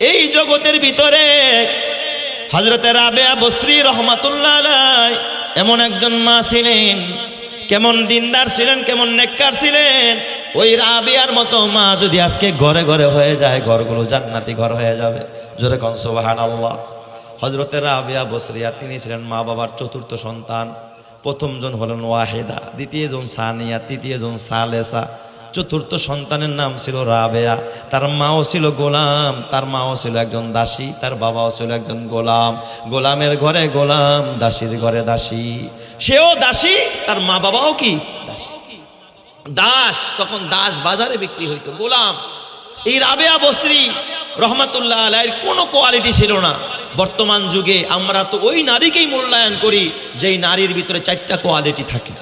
এই জগতের ভিতরে হজরতের রাবেয়া বসরি রহমাতুল্লাহ এমন একজন মা ছিলেন। কেমন দিনদার ছিলেন, কেমন নেককার ছিলেন। ওই রাবিয়ার মতো মা যদি আজকে ঘরে ঘরে হয়ে যায়, ঘরগুলো জান্নাতি ঘর হয়ে যাবে। জোরে কন সুবহান আল্লাহ হজরতের রাবিয়া বসরিয়া তিনি ছিলেন মা বাবার চতুর্থ সন্তান। প্রথমজন হলেন ওয়াহেদা, দ্বিতীয়জন সানিয়া তৃতীয় তৃতীয়জন সালেসা। চতুর্থ সন্তানের নাম ছিল রাবেয়া। তার মাও ছিল গোলাম, তার মাও ছিল একজন দাসী, তার বাবাও ছিল একজন গোলাম। গোলামের ঘরে গোলাম, দাসীর ঘরে দাসী। সেও দাসী, তার মা বাবাও কি? দাসী। তখন দাস বাজারে বিক্রি হইতো। গোলাম, এই রাবেয়া বস্ত্রী রহমাতুল্লাহ আলাইয়ের কোনো কোয়ালিটি ছিল না। বর্তমান যুগে আমরা তো ওই নারীকেই মূল্যায়ন করি, যেই নারীর ভিতরে চারটা কোয়ালিটি থাকে।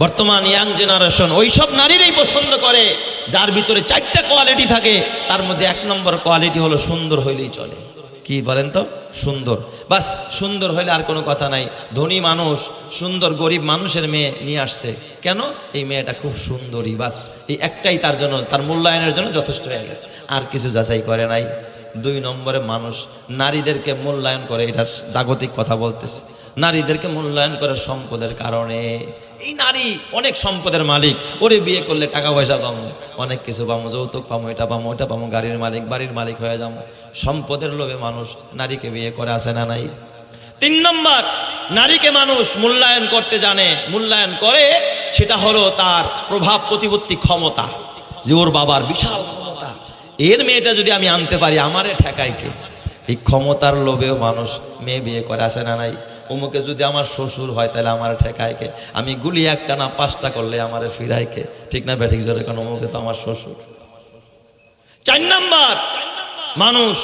বর্তমান ইয়াং জেনারেশন ওই সব নারীরাই পছন্দ করে, যার ভিতরে চারটা কোয়ালিটি থাকে, তার মধ্যে এক নম্বর কোয়ালিটি হলো সুন্দর হইলেই চলে। কি বলেন তো? সুন্দর। বাস, সুন্দর হইলে আর কোনো কথা নাই। ধনী মানুষ, সুন্দর গরিব মানুষের মেয়ে নিয়ে আসছে। কেন? এই মেয়েটা খুব সুন্দরী, বাস। এই একটাই তার জন্য, তার মূল্যায়নের জন্য যথেষ্ট হয়ে গেছে। আর কিছু যাচাই করে নাই। দুই নম্বরে মানুষ নারীদেরকে মূল্যায়ন করে, এটা জাগতিক কথা বলতেছে। নারীদেরকে মূল্যায়ন করে সম্পদের কারণে। এই নারী অনেক সম্পদের মালিক, ওরে বিয়ে করলে টাকা পয়সা পাবো অনেক কিছু পামো, যৌতুক পাবো এটা পামো, ওটা পামো, গাড়ির মালিক, বাড়ির মালিক হয়ে যাব সম্পদের লোভে মানুষ নারীকে বিয়ে করে আসে না নাই? তিন নম্বর, নারীকে মানুষ মূল্যায়ন করতে জানে। মূল্যায়ন করে, সেটা হলো তার প্রভাব প্রতিপত্তি ক্ষমতা, যে ওর বাবার বিশাল ক্ষমতা। এর মেয়েটা যদি আমি আনতে পারি, আমারে ঠেকায় কে? এই ক্ষমতার লোভেও মানুষ মেয়ে বিয়ে করে আসে না নাই? অমুকে যদি আমার শ্বশুর হয়, তাহলে আমার ঠেকায় কে? আমি গুলি একটা না পাঁচটা করলে আমারে ফিরায় কে? ঠিক না ব্যাঠিক জোরে কারণ অমুকে তো আমার শ্বশুর। চার নাম্বার, মানুষ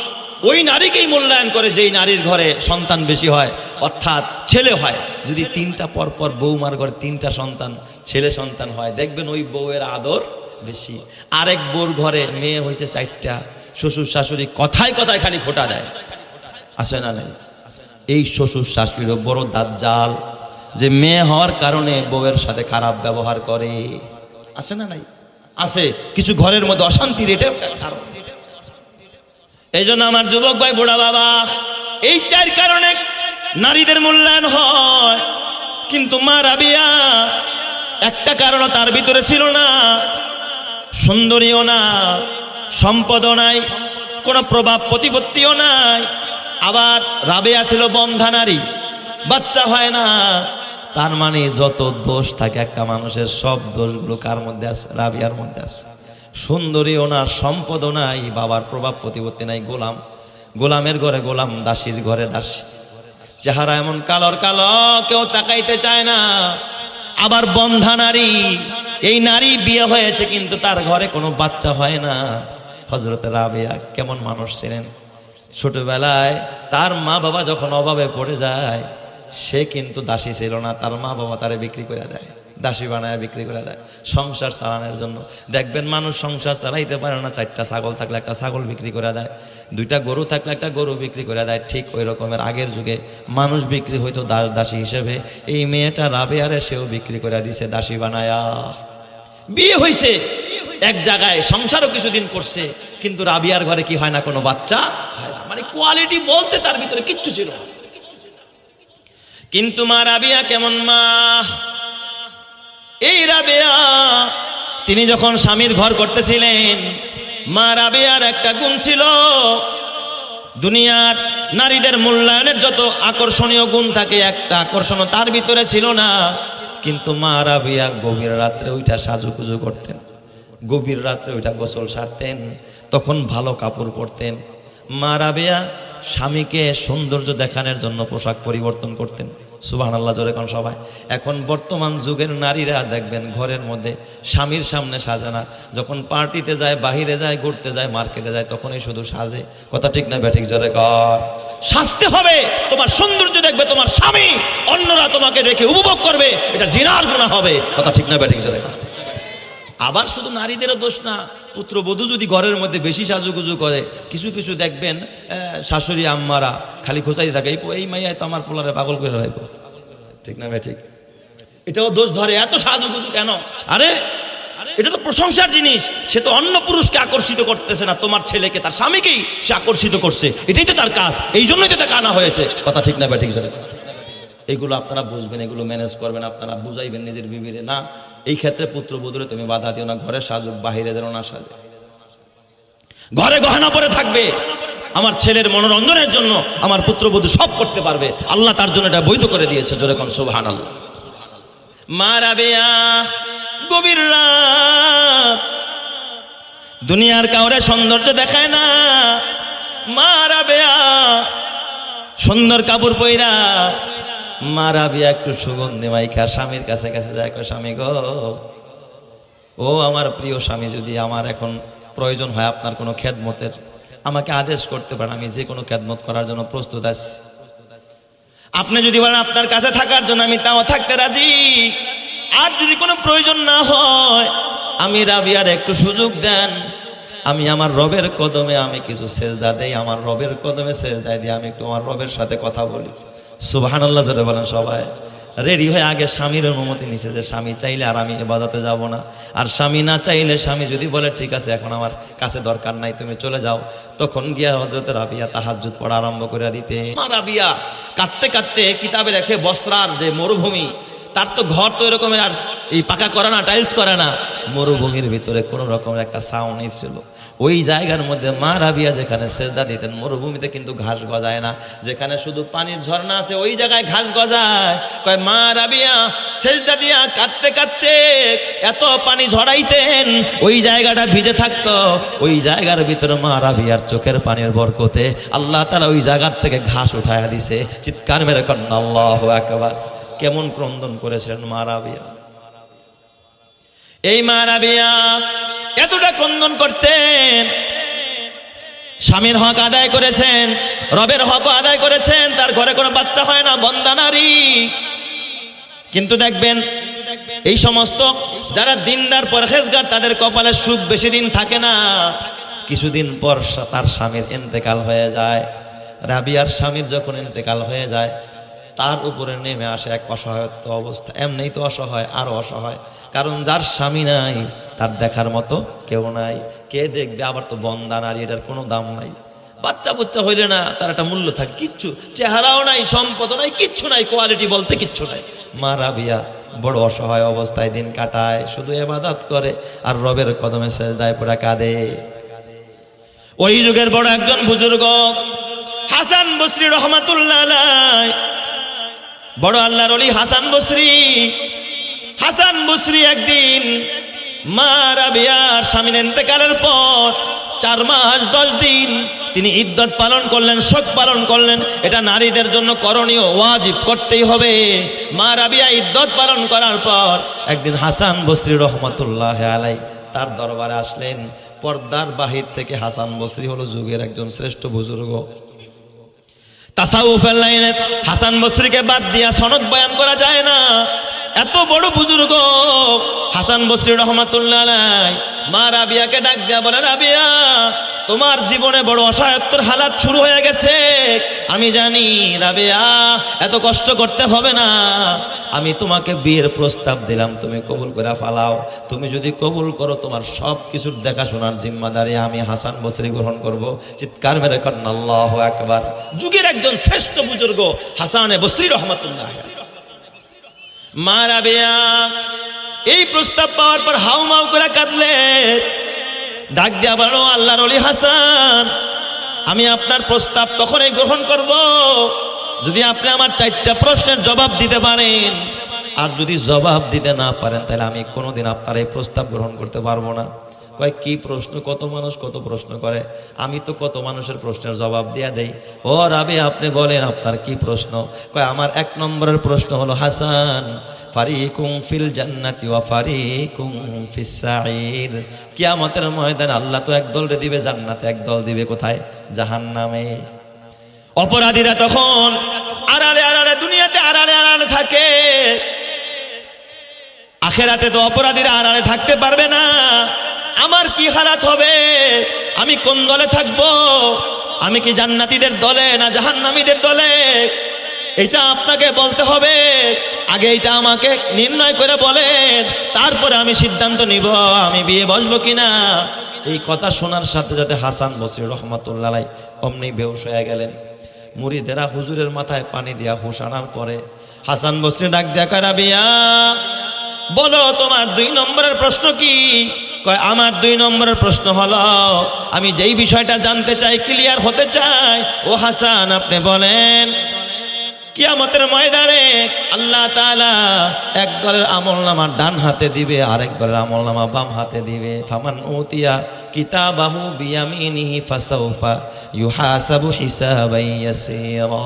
ওই নারীকেই মূল্যায়ন করে যেই নারীর ঘরে সন্তান বেশি হয়, অর্থাৎ ছেলে হয়। যদি তিনটা পর পর বৌমার ঘরে তিনটা সন্তান, ছেলে সন্তান হয়, দেখবেন ওই বউয়ের আদর বেশি। আরেক বউর ঘরে মেয়ে হয়েছে চারটা, শ্বশুর শাশুড়ি কথায় কথায় খালি খোটা দেয়। আসে না নাই? এই শ্বশুর শাশুড়িরও বড় দাঁত জাল যে মেয়ে হওয়ার কারণে বউয়ের সাথে খারাপ ব্যবহার করে। আসে না নাই? আসে। কিছু ঘরের মধ্যে অশান্তির এটা কারণ। এই জন্য আমার যুবক ভাই, বুড়া বাবা, এই চার কারণে নারীদের মূল্যায়ন হয়। কিন্তু মা রাবিয়া, একটা কারণ তার ভিতরে ছিল না। সুন্দরীও না, সম্পদও নাই, কোনো প্রভাব প্রতিপত্তিও নাই। আবার রাবেয়া ছিল বন্ধা নারী, বাচ্চা হয় না। তার মানে যত দোষ থাকে একটা মানুষের, সব দোষগুলো কার মধ্যে আছে? রাবিয়ার মধ্যে আছে। সুন্দরী ওনার সম্পদও নাই, বাবার প্রভাব প্রতিপত্তি নাই, গোলাম। গোলামের ঘরে গোলাম, দাসীর ঘরে দাসী। চেহারা এমন কালর কালো, কেউ তাকাইতে চায় না। আবার বন্ধা নারী এই নারী বিয়ে হয়েছে কিন্তু তার ঘরে কোনো বাচ্চা হয় না। হজরত রাবেয়া কেমন মানুষ ছিলেন? ছোটবেলায় তার মা বাবা যখন অভাবে পড়ে যায়, সে কিন্তু দাসী ছিল না, তার মা বাবা তারে বিক্রি করে দেয়, দাসী বানায় বিক্রি করে দেয়, সংসার চালানোর জন্য। দেখবেন মানুষ সংসার চালাইতে পারে না, চারটা ছাগল থাকলে একটা ছাগল বিক্রি করে দেয়, দুইটা গরু থাকলে একটা গরু বিক্রি করে দেয়। ঠিক ওই রকমের আগের যুগে মানুষ বিক্রি হইতো দাস দাসী হিসেবে, এই মেয়েটা রাবে আরে সেও বিক্রি করে দিছে, দাসী বানায়া। বিয়ে হয়েছে এক জায়গায় সংসারও কিছুদিন করছে, কিন্তু রাবিয়ার ঘরে কি হয় না, কোনো বাচ্চা হয় না। মানে কোয়ালিটি বলতে তার ভিতরে কিচ্ছু ছিল কিন্তু মা রাবিয়া কেমন মা? এই রাবিয়া, তিনি যখন স্বামীর ঘর করতেছিলেন, মা রাবিয়ার একটা গুণ ছিল, দুনিয়ার নারীদের মূল্যায়নের যত আকর্ষণীয় গুণ থাকে, একটা আকর্ষণ তার ভিতরে ছিল না। কিন্তু মা রাবিয়া গভীর রাত্রে ওইটা সাজুকুজু করতেন। গভীর রাত্রে ওইটা গোসল সারতেন, তখন ভালো কাপড় পরতেন। মা রাবিয়া স্বামীকে সৌন্দর্য দেখানোর জন্য পোশাক পরিবর্তন করতেন। সুবাহ আল্লাহ জোরে কোন সবাই? এখন বর্তমান যুগের নারীরা দেখবেন ঘরের মধ্যে স্বামীর সামনে সাজে না। যখন পার্টিতে যায়, বাহিরে যায়, ঘুরতে যায়, মার্কেটে যায়, তখনই শুধু সাজে। কথা ঠিক না ব্যাঠিক, জোরে কর। সাজতে হবে, তোমার সৌন্দর্য দেখবে তোমার স্বামী। অন্যরা তোমাকে দেখে উপভোগ করবে, এটা জিনার গুণা হবে। কথা ঠিক না ব্যাঠিক, জোরে কর। আবার শুধু নারীদেরও দোষ না, পুত্রবধূ যদি ঘরের মধ্যে বেশি সাজুগুজু করে, কিছু কিছু দেখবেন শাশুড়ি, আম্মারা খালি খোঁচাই থাকে, এই মাইয়ায় তো আমার ফুলারে পাগল করে রাখব ঠিক না ঠিক? এটাও দোষ ধরে, এত সাজুগুজু কেন? আরে, এটা তো প্রশংসার জিনিস। সে তো অন্য পুরুষকে আকর্ষিত করতেছে না, তোমার ছেলেকে, তার স্বামীকেই সে আকর্ষিত করছে। এটাই তো তার কাজ, এই জন্যই তো তাকে আনা হয়েছে। কথা ঠিক না বা ঠিক এইগুলো আপনারা বুঝবেন, এগুলো ম্যানেজ করবেন, আপনারা বুঝাইবেন নিজের বিবিরে। না, এই ক্ষেত্রে পুত্রবধূরে তুমি বাধা দিও না, ঘরে সাজুক, বাহিরে যেন না সাজে। ঘরে গহনা পরে থাকবে, আমার ছেলের মনোরঞ্জনের জন্য আমার পুত্রবধূ সব করতে পারবে। আল্লাহ তার জন্য এটা বৈধ করে দিয়েছে যেরকম সোভান আল্লাহ মারাবেয়া গভীর রাত। দুনিয়ার কাউরে সৌন্দর্য দেখায় না। মারাবেয়া সুন্দর কাপড় পইরা মারাবিয়া একটু সুগন্ধি মাইখা, স্বামীর কাছে কাছে যায় স্বামী গো, ও আমার প্রিয় স্বামী, যদি আমার এখন প্রয়োজন হয় আপনার কোনো খেদমতের, আমাকে আদেশ করতে পারেন, আমি যে কোনো খেদমত করার জন্য প্রস্তুত আছি। আপনি যদি বলেন আপনার কাছে থাকার জন্য আমি তাও থাকতে রাজি, আর যদি কোনো প্রয়োজন না হয়, আমি রাবিয়ার একটু সুযোগ দেন, আমি আমার রবের কদমে আমি কিছু সেজদা দেই, আমার রবের কদমে সেজদা দিয়ে আমি একটু আমার রবের সাথে কথা বলি। সুবহানাল্লাহ যেটা বলেন সবাই। রেডি হয়ে আগে স্বামীর অনুমতি নিছে যে স্বামী চাইলে আর আমি এবাদতে যাব না। আর স্বামী না চাইলে স্বামী যদি বলে, ঠিক আছে, এখন আমার কাছে দরকার নাই, তুমি চলে যাও। তখন গিয়া হজরত রাবিয়া তাহাজ্জুদ পড়া আরম্ভ করে দিতে রাবিয়া, কাঁদতে কাঁদতে কিতাবে রেখে বস্ত্রার যে মরুভূমি, তার তো ঘর তো এরকমের আর এই পাকা করে না, টাইলস করে না। মরুভূমির ভিতরে কোনো রকমের একটা সাউন্ড ছিল। ওই জায়গার মধ্যে মা রাবিয়া যেখানে সেজদা দিতেন, মরুভূমিতে কিন্তু ঘাস গজায় না। যেখানে শুধু পানির ঝর্ণা আছে, ওই জায়গায় ঘাস গজায়। কয়, মা রাবিয়া, সেজদা দিয়া কাঁদতে কাঁদতে এত পানি ঝরাইতেন, ওই জায়গাটা ভিজে থাকতো। ওই জায়গার ভিতরে মা রাবিয়ার চোখের পানির বরকতে আল্লাহ তালা ওই জায়গার থেকে ঘাস উঠায়া দিছে। চিৎকার মেরে কন্যা একবার কেমন ক্রন্দন করেছিলেন মা রাবিয়া। এই মা রাবিয়া এতটা কন্দন করতেন। স্বামীর হক আদায় করেছেন, রবের হক আদায় করেছেন, তার ঘরে কোনো বাচ্চা হয় না, বন্দা নারী। কিন্তু দেখবেন, এই সমস্ত যারা দিনদার, পরহেজগার, তাদের কপালে সুখ বেশি দিন থাকে না। কিছুদিন পর তার স্বামীর ইন্তেকাল হয়ে যায়। রাবিয়ার স্বামীর যখন ইন্তেকাল হয়ে যায় তার উপরে নেমে আসে এক অসহায়ত্ব অবস্থা। এমনিই তো অসহায় আরও অসহায়। কারণ যার স্বামী নাই, তার দেখার মতো কেউ নাই। কে দেখবে? আবার তো বন্দা নারী, এটার কোনো দাম নাই। বাচ্চা বুচ্চা হইলে না, তার একটা মূল্য থাকে। কিচ্ছু। চেহারাও নাই সম্পদ নাই, কিচ্ছু নাই কোয়ালিটি বলতে কিচ্ছু নাই। মা রাবিয়া, বড় অসহায় অবস্থায় দিন কাটায়, শুধু এবাদাত করে, আর রবের কদমে সেজদায় পড়া কাঁদে। ওই যুগের বড় একজন বুজুর্গ, হাসান বসরি রহমাতুল্লাহ। বড় আল্লাহর অলি হাসান বসরি। হাসান বসরি একদিন মা রাবিয়ার স্বামীর এতেকালের পর চার মাস, দশ দিন তিনি ইদ্যত পালন করলেন, শোক পালন করলেন। এটা নারীদের জন্য করণীয়, ওয়াজিব করতেই হবে। মা রাবিয়া ইদ্যত পালন করার পর একদিন হাসান বসরি রহমতুল্লাহ আলাই তার দরবারে আসলেন। পর্দার বাহির থেকে হাসান বসরি হলো যুগের একজন শ্রেষ্ঠ বুজুর্গ। তাসাউফের লাইনে হাসান বসরিকে বাদ দিয়া সনদ বয়ান করা যায় না। এত বড় বুজুর্গ। হাসান বসরি রহমাতুল্লাহ মা রাবিয়াকে ডাক দেয়া বলে, রাবিয়া, তোমার জীবনে বড় অসহায়ত্বর হালাত শুরু হয়ে গেছে। আমি জানি, রাবিয়া, এত কষ্ট করতে হবে না। আমি তোমাকে বিয়ের প্রস্তাব দিলাম, তুমি কবুল করে ফালাও। তুমি যদি কবুল করো, তোমার সব কিছুর দেখাশোনার জিম্মাদারি আমি হাসান বসরি গ্রহণ করব। চিৎকার মেরে কন্যা আল্লাহ একবার যুগের একজন শ্রেষ্ঠ বুজুর্গ, হাসানে বসরি রহমতুল্লাহ মা রাবেয়া এই প্রস্তাব পাওয়ার পর হাউ মাউ করে কাঁদলে। ডাক দিয়া বলো আল্লাহর অলি হাসান, আমি আপনার প্রস্তাব তখনই গ্রহণ করব। যদি আপনি আমার চারটা প্রশ্নের জবাব দিতে পারেন। আর যদি জবাব দিতে না পারেন, তাহলে আমি কোনোদিন আপনার এই প্রস্তাব গ্রহণ করতে পারব না। কয়, কি প্রশ্ন? কত মানুষ কত প্রশ্ন করে? আমি তো কত মানুষের প্রশ্নের জবাব দিয়া দেই। ও রাবে, আপনি বলেন আপনার কি প্রশ্ন? কয়, আমার এক নম্বরের প্রশ্ন হলো, হাসান, ফারিকুম ফিল জান্নাতি ওয়া ফারিকুম ফিস সাঈর। কিয়ামতের ময়দানে আল্লাহ তো একদল রে দিবে, জান্নাতে একদল দিবে কোথায়? জাহান্নামে। অপরাধীরা তখন আড়ালে আড়ালে, দুনিয়াতে আড়ালে আড়ালে থাকে। আখেরাতে তো অপরাধীরা আড়ালে থাকতে পারবে না। আমার কি হালাত হবে? আমি কোন দলে থাকব? আমি কি জান্নাতীদের দলে না জাহান্নামীদের দলে? এটা আপনাকে বলতে হবে। আগে এটা আমাকে নির্ণয় করে বলেন। তারপরে আমি সিদ্ধান্ত নিব, আমি বিয়ে বসবো কিনা। এই কথা শোনার সাথে সাথে হাসান বসির রহমতুল্লাহ অমনি বেহুশ হয়ে গেলেন। মুড়িদেরা হুজুরের মাথায় পানি দিয়া হুশ আনার পরে হাসান বসরি ডাক দেখা রাবিয়া, বলো তোমার দুই নম্বরের প্রশ্ন কি? কয়, আমার দুই নম্বরের প্রশ্ন হলো, আমি যেই বিষয়টা জানতে চাই ক্লিয়ার হতে চাই, ও হাসান আপনি বলেন, কিয়ামতের ময়দানে আল্লাহ তাআলা এক দলের আমল নামা ডান হাতে দিবে, আরেক দলের আমল নামা বাম হাতে দিবে। ফামান উতিয়া কিতাবাহু বিয়ামিনিহি ফাসাউফা ইউহাসাবু হিসাবান ইয়াসীরা।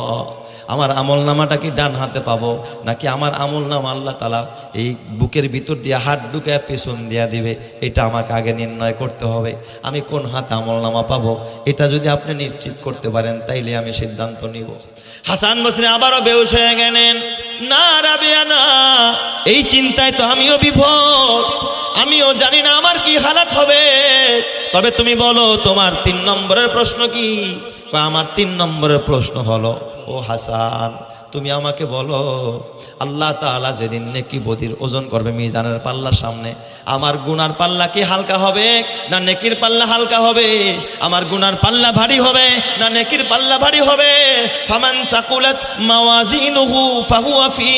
আমার আমল নামাটা কি ডান হাতে পাবো? নাকি আমার আমল নামা আল্লাহ তালা এই বুকের ভিতর দিয়ে হাত ঢুকে পেছন দিয়া দিবে? এটা আমাকে আগে নির্ণয় করতে হবে। আমি কোন হাতে আমল নামা পাবো? এটা যদি আপনি নিশ্চিত করতে পারেন, তাইলে আমি সিদ্ধান্ত নিব। হাসান বসরে আবারও বেউস হয়ে গেলেন, না রাবিয়া না এই চিন্তায় তো আমিও বিভোর। আমিও জানি না আমার কি হালাত হবে। তবে তুমি বলো, তোমার তিন নম্বরের প্রশ্ন কি? আমার তিন নম্বরের প্রশ্ন হলো, ও হাসান তুমি আমাকে বলো, আল্লাহ তাআলা যেদিন নেকি বদির ওজন করবে মিজানের পাল্লার সামনে, আমার গুনার পাল্লা কি হালকা হবে না নেকির পাল্লা হালকা হবে? আমার গুনার পাল্লা ভারী হবে না নেকির পাল্লা ভারী হবে? ফামান সাকুলাত মাওয়াজিনুহু ফাহুয়া ফি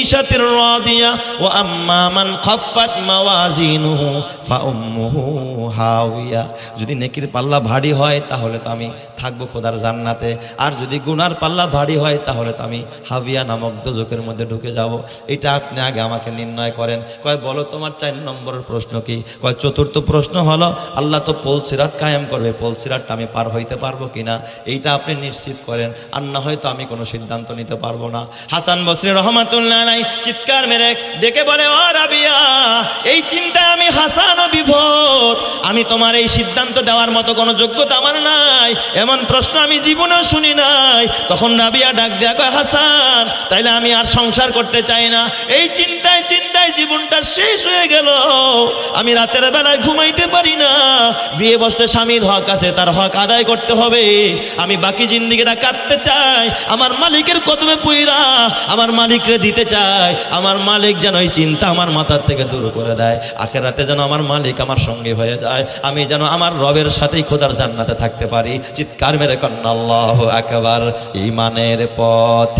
ঈশাতির রাদিয়া, ওয়া আম্মা মান খাফফাত মাওয়াজিনুহু ফাউম্মুহু যদি নেকির পাল্লা ভারী হয় তাহলে তো আমি থাকব খোদার জান্নাতে, আর যদি গুনার পাল্লা ভারী হয় তাহলে তো আমি হাবিয়া নামক দোজকের মধ্যে ঢুকে যাব। এটা আপনি আগে আমাকে নির্ণয় করেন। কয়, বলো তোমার চার নম্বরের প্রশ্ন কি? কয়, চতুর্থ প্রশ্ন হলো, আল্লাহ তো পলসিরাত কায়েম করবে পলসিরাতটা আমি পার হইতে পারব কিনা? এইটা আপনি নিশ্চিত করেন। আর না হয়তো আমি কোনো সিদ্ধান্ত নিতে পারব না। হাসান বসরি রহমাতুল্লাহ নাই চিৎকার মেরে ডেকে বলে, ও রাবিয়া, এই চিন্তায় আমি হাসান বিভোর। আমি তোমার এই সিদ্ধান্ত দেওয়ার মতো কোনো যোগ্যতা আমার নাই। এমন প্রশ্ন আমি জীবনেও শুনি নাই। তখন রাবিয়া ডাক দেয়া কয়, হাসান তাইলে আমি আর সংসার করতে চাই না। এই চিন্তায় চিন্তায় জীবনটা শেষ হয়ে গেল। আমি রাতের বেলায় ঘুমাইতে পারি না। বিয়ে বসতে স্বামীর হক আছে, তার হক আদায় করতে হবে। আমি বাকি জিন্দিগিটা কাটতে চাই। আমার মালিকের কদমে পুইরা, আমার মালিকরে দিতে চাই। আমার মালিক যেন এই চিন্তা আমার মাথার থেকে দূর করে দেয়। আখেরাতে যেন আমার মালিক আমার সঙ্গে হয়ে যায়। আমি যেন আমার রবের সাথেই খোদার জান্নাতে থাকতে পারি। চিৎকার মেরে কন্যা আল্লাহ একবার ইমানের পথে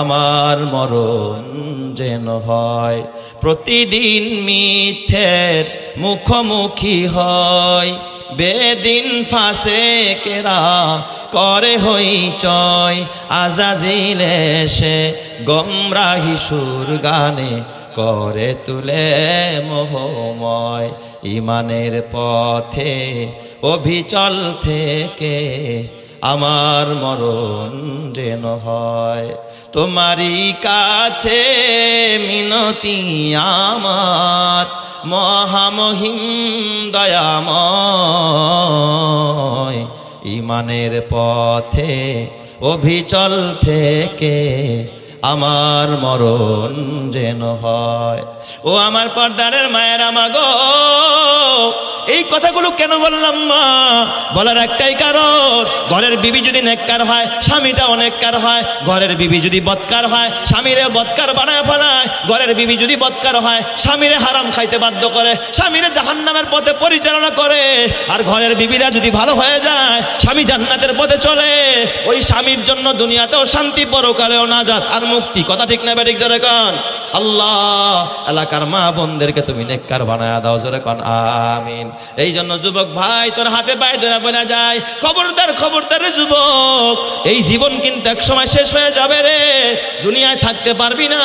আমার মরণ যেন হয়। প্রতিদিন মিথ্যের মুখোমুখি হয়। বেদিন ফাঁসে কেরা করে হই চয়। আজাজিল এসে গমরাহি সুর গানে করে তুলে মোহময়। ইমানের পথে, অভিচল থেকে আমার মরণ যেন হয়। তোমারই কাছে মিনতি আমার, মহামহিম দয়াময়। ইমানের পথে, অভিচল থেকে আমার মরণ যেন হয়। ও আমার পর্দারের মায়ের আমাগো এই কথাগুলো কেন বললাম মা? বলার একটাই কারণ, ঘরের বিবি যদি নেককার হয়, স্বামীটা অনেককার হয়, ঘরের বিবি যদি বৎকার হয়, স্বামীরে বৎকার বানায় ফেলায়, ঘরের বিবি যদি বৎকার হয়, স্বামীরে হারাম খাইতে বাধ্য করে, স্বামীরে জাহান্নামের পথে পরিচালনা করে, আর ঘরের বিবিরা যদি ভালো হয়ে যায়, স্বামী জান্নাতের পথে চলে, ওই স্বামীর জন্য দুনিয়াতেও শান্তি পরকালেও নাজাত আর মুক্তি। কথা ঠিক না বেঠিক জোরে কন? আল্লাহ, এলাকার মা বোনদেরকে তুমি নেককার বানায় দাও জোরে কন। আমিন। এই জন্য যুবক ভাই, তোর হাতে পায়ে ধরে বলে যায় খবরদার খবরদার যুবক, এই জীবন কিন্তু এক সময় শেষ হয়ে যাবে রে। দুনিয়ায় থাকতে পারবি না,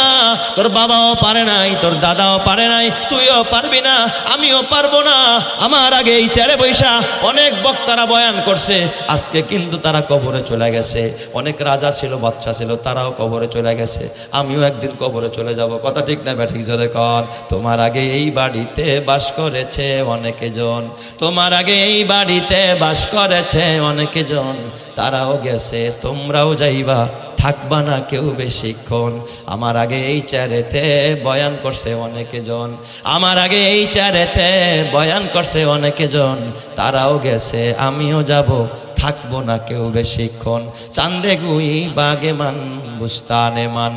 তোর বাবাও পারে নাই, তোর দাদাও পারে নাই, তুইও পারবি না, আমিও পারব না। আমার আগে এই চেয়ারে বৈশা অনেক বক্তারা বয়ান করছে, আজকে কিন্তু তারা কবরে চলে গেছে। অনেক রাজা ছিল বাচ্চা ছিল, তারাও কবরে চলে গেছে। আমিও একদিন কবরে চলে যাব, কথা ঠিক না ব্যাঠিক জোরে কন। তোমার আগে এই বাড়িতে বাস করেছে অনেকে জন তোমার আগে এই বাড়িতে বাস করেছে অনেকে জন তারাও গেছে, তোমরাও যাইবা, থাকবা না কেউ বেশিক্ষণ। আমার আগে এই চারেতে বয়ান করছে অনেকে জন আমার আগে এই চারেতে বয়ান করছে অনেকে জন তারাও গেছে, আমিও যাব, থাকব না কেউ বেশিক্ষণ। চান্দে গুই বাগে মান, বুস্তানে মান।